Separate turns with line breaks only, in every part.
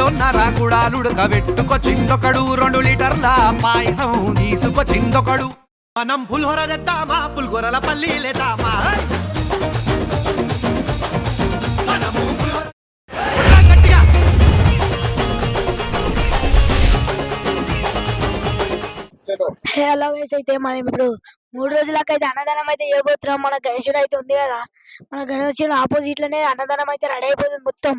గిన్నెలో నరాకుడాలుడక పెట్టుకొచ్చిందొకడు రెండు లీటర్ల పాయసం తీసుకొచ్చిందొకడు మనం పులిహోర తెద్దామా? పులిహోరల పల్లి లేదామా
హలో గైస్ అయితే మనం ఇప్పుడు మూడు రోజులకైతే అన్నదానం అయితే చేయబోతున్నాం. మన గణేశుడు అయితే ఉంది కదా. మన గణేశుడు ఆపోజిట్లోనే అన్నదానం అయితే రెడీ అయిపోతుంది మొత్తం.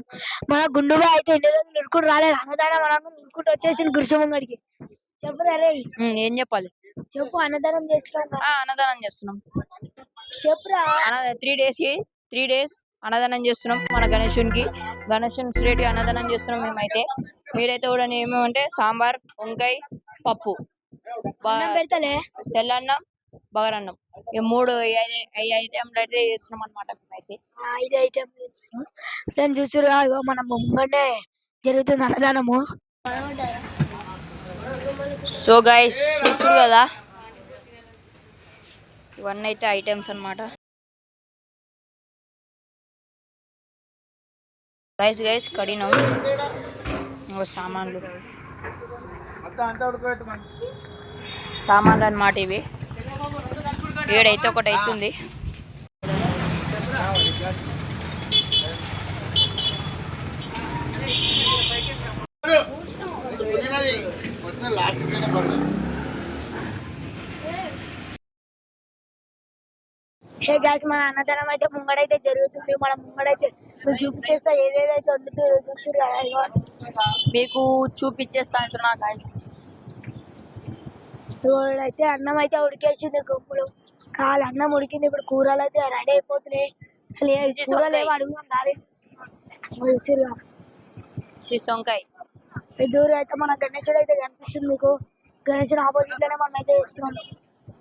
మన గుండుగా అయితే ఎన్ని రోజులు ఉడుకుడు రాలేదు. అన్నదానం మనం ఉడుకుంటూ వచ్చేసి గురుసమంగడికి చెప్పు రే
ఏం చెప్పాలి?
చెప్పు అన్నదానం చేస్తున్నాం
అన్నదానం చేస్తున్నాం.
చెప్పురా
త్రీ డేస్కి త్రీ డేస్ అన్నదానం చేస్తున్నాం మన గణేశునికి గణేశుని స్ట్రేట్ అన్నదానం చేస్తున్నాం మేమైతే. మీరైతే కూడా ఏమేమంటే సాంబార్ వంకాయ పప్పు. తెల్లన్నం బగరన్నం. ఈ మూడు ఐదు- ఐటెంలు అయితే చేస్తున్నాం అనమాట మేమైతే.
ఆ, ఐదు ఐటమ్ చేస్తున్నాం. ఫ్రెండ్స్ చూసారుగా ఇగో మన ముంగనే జరుగుతుంది అన్నదానము.
సో గైస్ చూసుడు కదా ఇవన్నీ అయితే ఐటమ్స్ అన్నమాట. రైస్ గైస్ కడినం ఇంకో సామాన్లు. సామాన్లు అన్నమాట ఇవి. ఏడైతే ఒకటి అవుతుంది
హే మన అన్నదానం అయితే ముంగడైతే జరుగుతుంది. మన ముంగడైతే నువ్వు చూపించేస్తా ఏదేదైతే వండుతుందో చూసి
మీకు చూపించేస్తా అంటున్నా గైస్
అయితే అన్నం అయితే ఉడికేసింది గుమ్ములు కాలు అన్నం ఉడికింది. ఇప్పుడు కూరలు అయితే రెడీ అయిపోతున్నాయి. అసలు ఏ కూరలు ఏమో అడుగుదాం దారి చూసిరుగా
చిస్ వంకాయ
దూరం అయితే మన గణేశుడు అయితే కనిపిస్తుంది మీకు. గణేశుడు ఆపోజిట్లోనే మనం అయితే చేస్తున్నాం.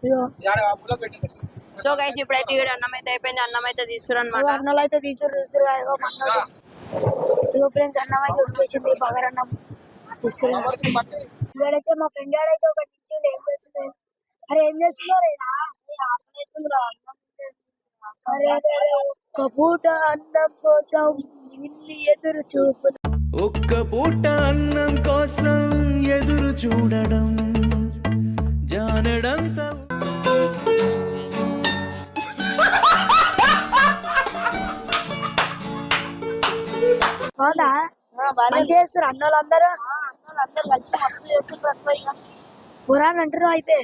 ఇగో
సో గైస్ ఇప్పుడైతే ఈడ అన్నం అయితే అయిపోయింది. అన్నం అయితే తీస్తున్నారు
ఇగో
అనమాట
అన్నలు అయితే తీసుకురు తీసుకురు. ఇగో మన్నోడు ఇగో ఫ్రెండ్స్ అన్నం అయితే ఉడికేసింది. బగరన్నం తీసుకురు. ఇక్కడైతే మా ఫ్రెండ్ అయితే ఒక నిల్చుండి ఏం చేస్తుంది అరే ఏం చేస్తున్నావు అరే అరే, అరే, ఒక్క పూట అన్నం కోసం ఇన్ని ఎదురు చూపు
ఒక్క పూట అన్నం కోసం ఎదురు చూడడం జానడంతా
అవునా మంచిగా చేస్తారు అన్నోళ్ళు అందరూ కలిసి మస్తు చేస్తారు పురాణ అంటారు అయితే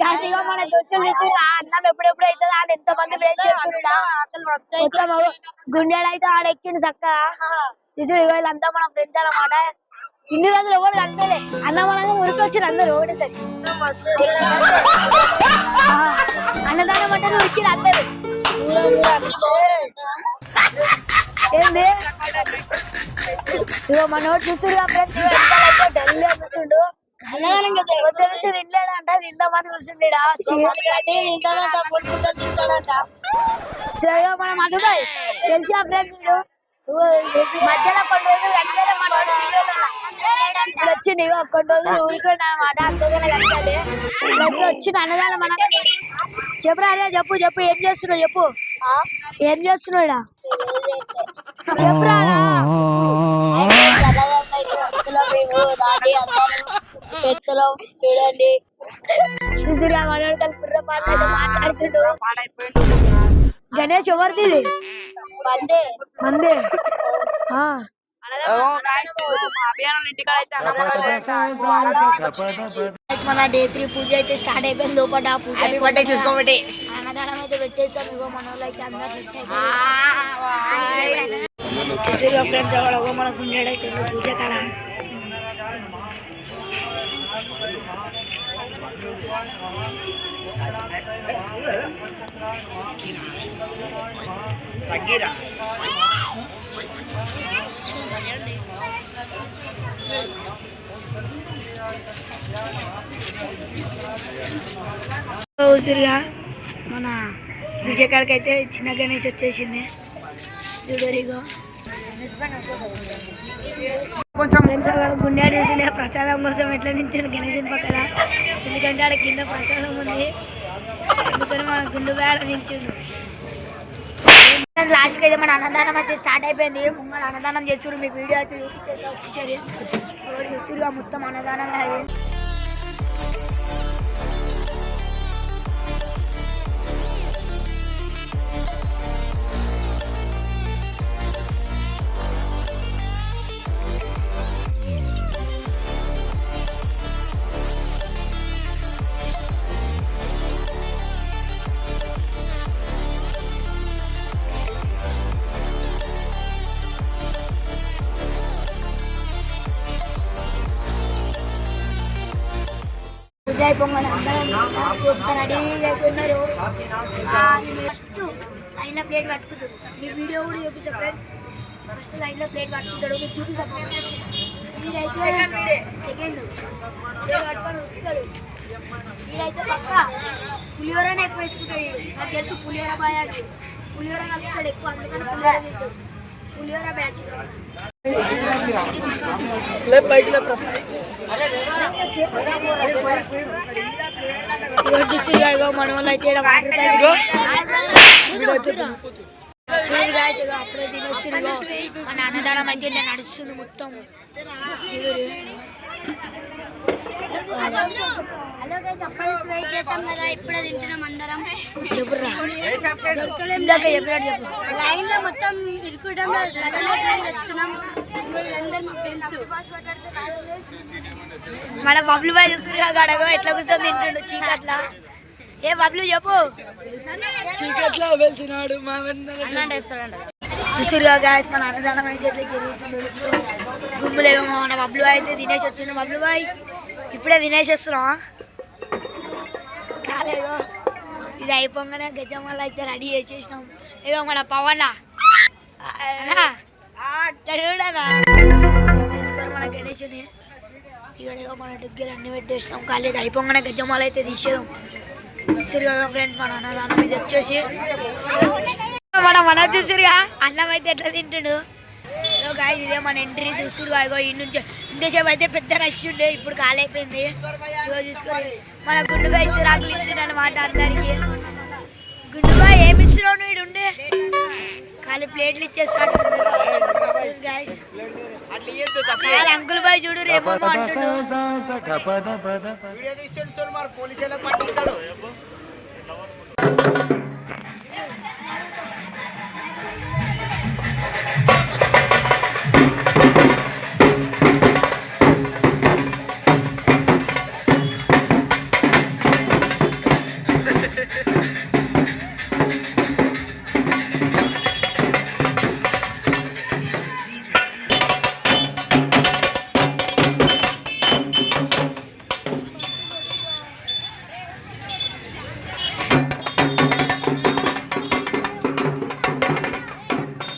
గాయ్స్, ఇగో. మన చేస్తారు ఆ అన్నం ఎప్పుడెప్పుడు అవుతుంది ఆడ ఎంత మంది వెయిట్ చేస్తున్నా గుండెడు అయితే ఆడ ఎక్కిండు చక్కగా. తీసుడు వీళ్ళంతా మన ఫ్రెండ్స్ అన్నమాట. ఇన్ని రోజులు ఎవరు కలపలే అన్నం అనగా ఉరికి వచ్చిన అందరు ఒకటేసరి. అన్నదానం అంటే ఉరికి అందరు. ఏంది? ఇగో మనోడు చూస్తున్నా ఫ్రెండ్స్ డల్ నుంచి తినలేడంట తిందామని కూర్చుండేడా? సరే మన మధుబాయ్ తెలిసి ఆ ఫ్రెండ్స్ మధ్యలో కొన్ని రోజులు కనిపించలే మనోడు వీడియోలో. ఇప్పుడు వచ్చిండు ఇగో కొన్ని రోజులు ఊరుకోండి అనమాట అంతగానే కనిపించాలి. ఇప్పుడైతే వచ్చిండు అన్నదానం మన చెప్పురా అరే చెప్పు చెప్పు ఏం చేస్తున్నావు చెప్పు. ఏం చేస్తున్నావు ఈడ? చెప్పురా చూడండి. చూసిరా మనోడు కలిపి బుర్ర పాట మాట్లాడుతుండు. గణేష్ ఎవరిది? ఇది? మందే. ఆ. Guys, మన డే త్రీ పూజ అయితే స్టార్ట్ అయిపోయింది. లోపల ఆ పూజ అయిపోయింది.
చూసుకోబట్టి.
అన్నదానం అయితే పెట్టేసాం ఇగో మన వాళ్ళు అయితే అందరూ set అయిపోయారు. చూసిరా friends, ఎవడో ఒక మన గుండెడు అయితే ఉంది పూజ కాడ. చూసిరుగా మన విజయకాడికి అయితే చిన్న గణేష్ వచ్చేసింది. చూడరిగో కొంచెం గుండె చూసిండే ప్రసాదం కోసం ఎట్లా నించాడు గణేశన్ పక్కన? ఎందుకంటే ఆడ కింద ప్రసాదం ఉంది. అందుకని మన గుండు వేడ నించుండు లాస్ట్కి అయితే మన అన్నదానం అయితే స్టార్ట్ అయిపోయింది. మన అన్నదానం చేస్తున్నారు మీ వీడియో అయితే చూపించేసి వచ్చేసారు. చూస్తురుగా మొత్తం అన్నదానం అయ్యింది విజయ్ పొంగల్ అందరం రెడీ అయిపోయినారు ఫస్ట్ లైన్లో ప్లేట్ పట్టుకుంటాడు మీ వీడియో కూడా చూపిస్తా ఫ్రెండ్స్. ఫస్ట్ లైన్లో ప్లేట్ పట్టుకుంటాడు. మీరు చూపిస్తా వీడైతే సెకండ్ ప్లేట్ పట్టుకొని ఉట్టుతాడు వీడైతే పక్క పులిహోరనే ఎక్కువ వేసుకుంటాడు. నాకు తెలుసు పులిహోర బాయ్ పులిహోర కలుపుతాడు ఎక్కువ. అందుకని పులిహోర తింటాడు. పులిహోర బ్యాచ్. ఈరోజు మన వాళ్ళు అయితే ఈడ అప్పుడే మన అన్నదానం అయితే నడుస్తుంది మొత్తం. చూడు
లైన్లో మొత్తం
మన బబ్లు బాయ్ చూసిరుగా గడగ ఎట్లా కూర్చొని తింటుండు? చీకట్లా? ఏ బబ్లు చెప్పు. చీకట్లా వెళ్తున్నాడు మా చూసిరుగా గాయస్ మన అన్నదానం అయితే ఎట్లా జరుగుతుంది గుమ్ములేగా మన బబ్లు అయితే తినేసి వచ్చిండు బబ్లు బాయ్. ఇప్పుడే తినేసి వస్తున్నావా? కాలేగో ఇది అయిపోగానే గజమాల అయితే రెడీ చేసేసినాం. ఇక మన పవన్ తీసుకొని మన గణేషుని. ఇక్కడ ఇక మన దగ్గర అన్ని పెట్టేసినాం. కాలేదు అయిపోగానే గజమాల అయితే తీసేదాం సిరిగా ఫ్రెండ్స్ మన అన్నదానం ఇది వచ్చేసి. మన మన చూసిరుగా అన్నం అయితే ఎట్లా తింటుండు? గాయ ఇదే మన ఎంట్రీ చూస్తురుగా అయ్యో ఈ నుంచి ఇంతసేపు అయితే పెద్ద రష్ ఉండే ఇప్పుడు కాలైపోయింది ఇగో చూసుకోండి. మన గుండుబాయ్ సిరాకులు ఇస్తున్నాడు అనమాట అందరికి. గుండుబాయ్ ఏమి ఇస్తున్నావు నువ్వు ఉండే? ఖాళీ ప్లేట్లు ఇచ్చేస్తాడు. గాయస్ అంకుల్ బాయ్ చూడు రేపు
అంటున్నాడు.